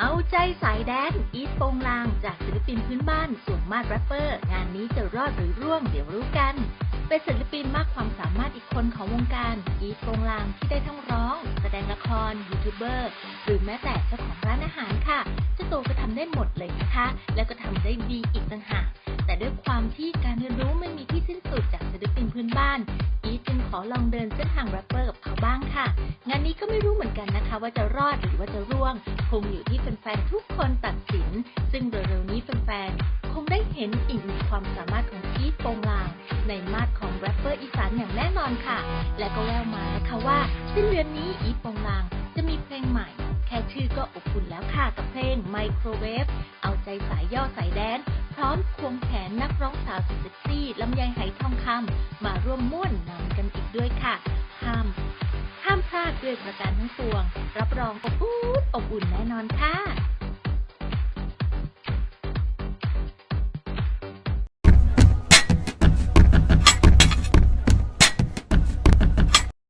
เอาใจสายแดน อีทโปงลางจากศิลปินพื้นบ้านส่วนมาดแรปเปอร์ งานนี้จะรอดหรือร่วงเดี๋ยวรู้กัน เป็นศิลปินมากความสามารถอีกคนของวงการ อีทโปงลางที่ได้ทั้งร้อง แสดงละคร ยูทูบเบอร์ หรือแม้แต่เจ้าของร้านอาหารค่ะเจ้าตัวก็ทำได้หมดเลยนะคะ แล้วก็ทำได้ดีอีกต่างหากแต่ด้วยความที่การเรียนรู้ไม่มีที่สิ้นสุดจากศิลปินพื้นบ้านอีทจึงขอลองเดินเส้นทางแรปเปอร์กับเขาบ้างค่ะ งานนี้ก็ไม่รู้เหมือนกันนะคะ ว่าจะรอดหรือว่าจะร่วง คงอยู่ที่แฟนๆทุกคนตัดสิน ซึ่งเร็วๆนี้แฟนๆคงได้เห็นอีกหนึ่งความสามารถของอีทโปงลาง ในมาดของแรปเปอร์อีสานอย่างแน่นอนค่ะ และก็แววมานะคะว่าสิ้นเดือนนี้อีทโปงลางจะมีเพลงใหม่ แค่ชื่อก็อบอุ่นแล้วค่ะกับเพลงไมโครเวฟเอาใจสายย่อสายแดนพร้อมควงแขนนักร้องสาวสุดเซ็กซี่ลำไยไหทองคำมาร่วมม่วนนำกัน ด้วยประการทั้งปวง รับรองอบอุ่นอบอุ่นแน่นอนค่ะ